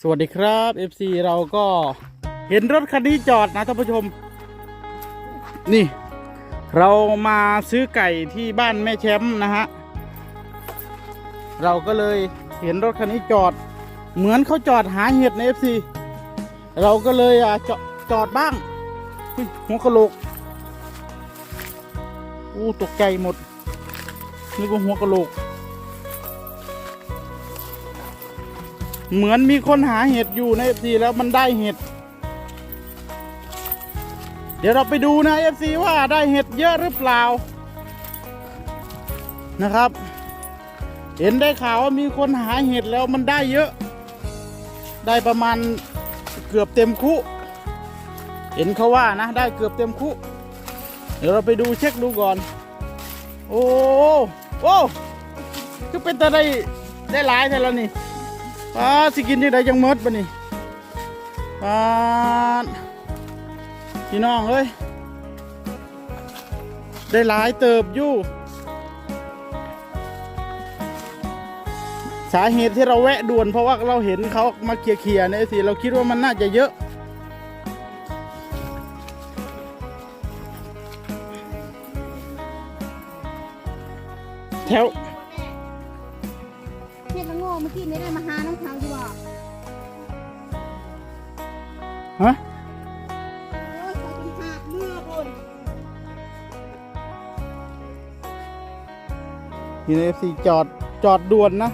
สวัสดีครับ FC เราก็เห็นรถคันนี้จอดนะท่านผู้ชม นี่ เรามาซื้อไก่ที่บ้านแม่แชมป์นะฮะ เราก็เลยเห็นรถคันนี้จอด เหมือนเขาจอดหาเห็ดใน FC เราก็เลยอะจอจอดบ้างหัวกะโหลกอู้ตกใจหมดนึกว่าหัวกะโหลก เหมือนมีคนหาเห็ดอยู่ในเอฟซีแล้วมันได้เห็ด เดี๋ยวเราไปดูนะเอฟซีว่าได้เห็ดเยอะหรือเปล่านะครับ เห็นได้ข่าวว่ามีคนหาเห็ดแล้วมันได้เยอะ ได้ประมาณเกือบเต็มคุเห็นเขาว่านะได้เกือบเต็มคุเดี๋ยวเราไปดูเช็คดูก่อน โอ้โอ้คือเป็นตัวได้ได้หลายแท้แล้วนี่ ป้าสิกินยังไงยังมดปะนี่ป้าพี่น้องเอ้ย ได้หลายเติบอยู่ สาเหตุที่เราแวะด่วนเพราะว่าเราเห็นเขามาเคลียร์ๆเนี่ยสิเราคิดว่ามันน่าจะเยอะแถว เมื่อกี้ไม่ได้มาหาน้องเขาอยู่บ่ฮะโอ้ยใส่เป็นหักเมื่อบุญอยู่ในเอฟซีจอดจอดด่วนนะ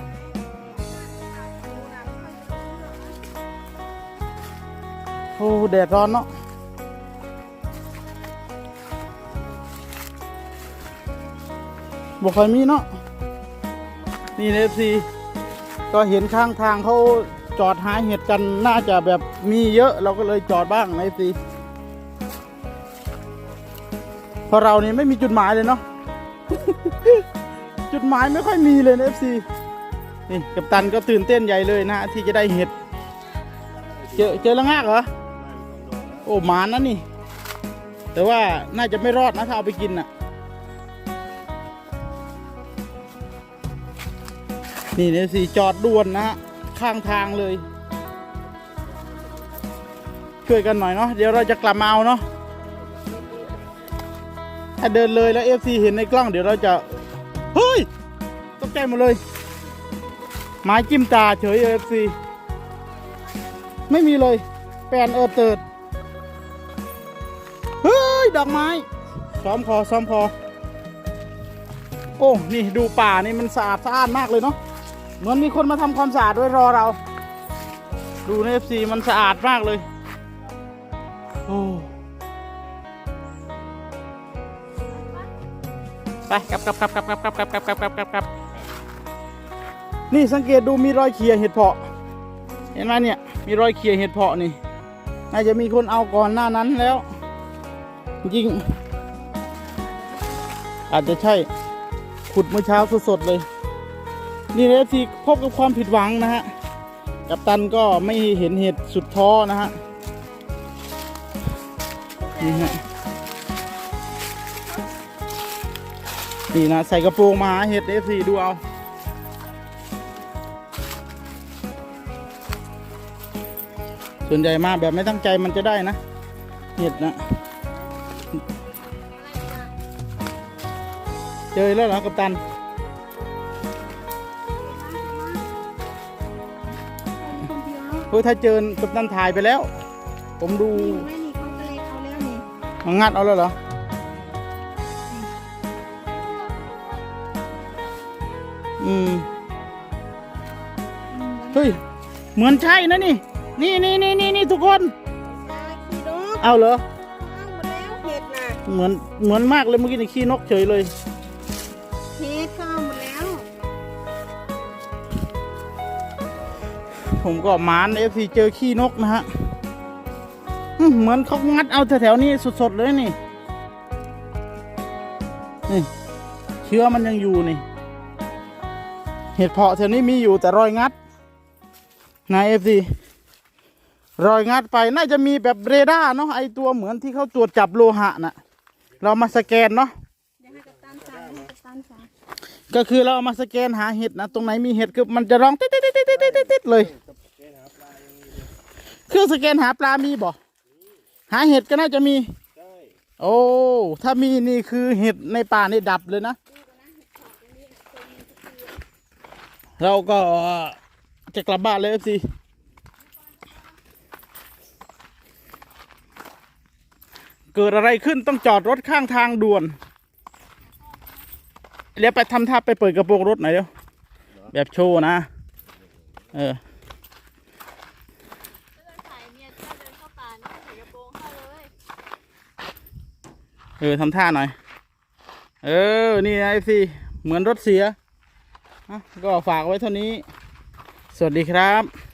โอ้แดดร้อนเนาะบอกใครมีเนาะนี่ในเอฟซี ก็เห็นข้างทางเขาจอดหาเห็ดกันน่าจะแบบมีเยอะเราก็เลยจอดบ้างในเอฟซีเพราะเรานี่ไม่มีจุดหมายเลยเนาะจุดหมายไม่ค่อยมีเลยนะ FC นี่กัปตันก็ตื่นเต้นใหญ่เลยนะที่จะได้เห็ด เจอเจอละงากเหรอโอ้หมานนะนี่ แต่ว่าน่าจะไม่รอดนะถ้าเอาไปกินน่ะ นี่เนี่ยสิจอดด่วนนะฮะข้างทางเลย ช่วยกันหน่อยเนาะเดี๋ยวเราจะกลับมาเอาเนาะถ้าเดินเลยแล้ว FC เห็นในกล้องเดี๋ยวเราจะเฮ้ยตกใจหมดเลยไม้จิ้มตาเฉยเอฟซีไม่มีเลยแปลนเออเติดเฮ้ยดอกไม้ซ้อมคอซ้อมคอโอ้ นี่ดูป่านี่มันสะอาดสะอาดมากเลยเนาะ เหมือนมีคนมาทำความสะอาดไว้รอเรา ดูในเอฟซีมันสะอาดมากเลย โอ้ ไปกลับกลับกลับกลับกลับกลับกลับกลับกลับกลับกลับกลับนี่สังเกตดูมีรอยเขี่ยเห็ดเพาะ เห็นไหมเนี่ย มีรอยเขี่ยเห็ดเพาะนี่ น่าจะมีคนเอาก่อนหน้านั้นแล้ว จริง อาจจะใช่ ขุดเมื่อเช้าสดๆเลย นี่เลยที่พบกับความผิดหวังนะฮะ กัปตันก็ไม่เห็นเห็ดสุดท้อนะฮะ นี่ฮะ นี่นะใส่กระโปรงมาเห็ดเอฟซีดูเอาส่วนใหญ่มาแบบไม่ตั้งใจมันจะได้นะ เห็ดนะเจอแล้วเหรอกัปตัน เดียวเนาะเฮ้ยถ้าเจอกัปตันถ่ายไปแล้ว ผมดูนี่ไม่นี่เขาก็เลยเอาแล้วนี่มันงัดเอาแล้วเหรออืมอืมเฮ้ยเหมือนใช่นะนี่ นี่นี่นี่นี่นี่ทุกคนตายขี้นกเอาเหรอ เอาหมดแล้วเห็ดน่ะเหมือนเหมือนมากเลยเมื่อกี้นี่ขี้นกเฉยเลย ผมก็หมานเอฟซีเจอขี้นกนะฮะอื้อเหมือนเขางัดเอาแถวๆนี้สดๆเลยนี่นี่เชื้อมันยังอยู่นี่ เห็ดเพาะแถวนี้มีอยู่แต่รอยงัดนะเอฟซีรอยงัดไปน่าจะมีแบบเรดาร์เนาะไอตัวเหมือนที่เขาตรวจจับโลหะน่ะ เรามาสแกนเนาะเดี๋ยวให้กัปตันสั่งให้กัปตันสั่งก็คือเราเอามาสแกนหาเห็ดนะ ตรงไหนมีเห็ดคือมันจะร้องติ๊ดติ๊ดติ๊ดติ๊ดติ๊ดติ๊ดเลย เครื่องสแกนหาปลามีบ่หาเห็ดก็น่าจะมีใช่โอ้ ถ้ามีนี่คือเห็ดในป่านี่ดับเลยนะ เราก็จะกลับบ้านเลยสิเกิดอะไรขึ้นต้องจอดรถข้างทางด่วนเดี๋ยวไปทำท่าไปเปิดกระโปรงรถหน่อยเดี๋ยว แบบโชว์นะ เออ ถ้าเดินสายเมียจะเดินเข้าป่านี่ใส่กระโปรงเข้าเลย เออทำท่าหน่อย เออ นี่ไอซีเหมือนรถเสีย ก็ฝากไว้เท่านี้ สวัสดีครับ